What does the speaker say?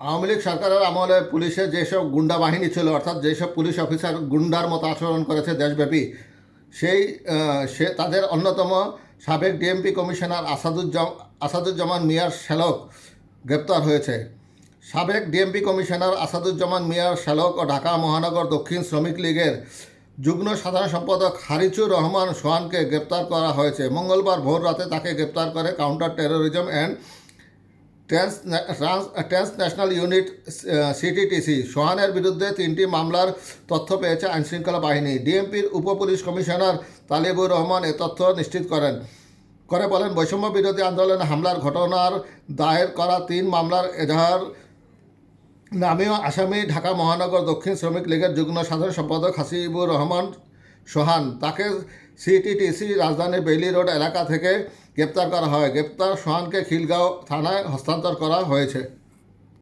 আওয়ামী লীগ সরকারের আমলে পুলিশের যেসব গুন্ডা বাহিনী ছিল, অর্থাৎ যেসব পুলিশ অফিসার গুন্ডার মতো আচরণ করেছে দেশব্যাপী, সেই সে তাদের অন্যতম সাবেক ডিএমপি কমিশনার আসাদুজ্জাম, আসাদুজ্জামান মিয়ার শ্যালক গ্রেপ্তার হয়েছে। সাবেক ডিএমপি কমিশনার আসাদুজ্জামান মিয়ার শ্যালক ও ঢাকা মহানগর দক্ষিণ শ্রমিক লীগের যুগ্ম সাধারণ সম্পাদক হারিচুর রহমান সোহানকে গ্রেপ্তার করা হয়েছে। মঙ্গলবার ভোর রাতে তাকে গ্রেপ্তার করে counter terrorism and trans trans transnational unit CTTC সোহানের বিরুদ্ধে তিনটি মামলার তথ্য পেয়েছে আইনশৃঙ্খলা বাহিনী। ডিএমপির উপ পুলিশ কমিশনার তালিবুর রহমান এ তথ্য নিশ্চিত করেন। করে বলেন, বৈষম্য বিরোধী আন্দোলনে, হামলার ঘটনার দায়ের করা তিন মামলার এজাহার। নামীয় আসামি ঢাকা মহানগর দক্ষিণ শ্রমিক লীগের যুগ্ম সাধারণ সম্পাদক হাসিবুর রহমান সোহান। তাকে সিটিটিসি রাজধানী বেইলি রোড এলাকা থেকে গ্রেপ্তার করা হয়। গ্রেপ্তার সোহানকে খিলগাঁও থানায় হস্তান্তর করা হয়েছে।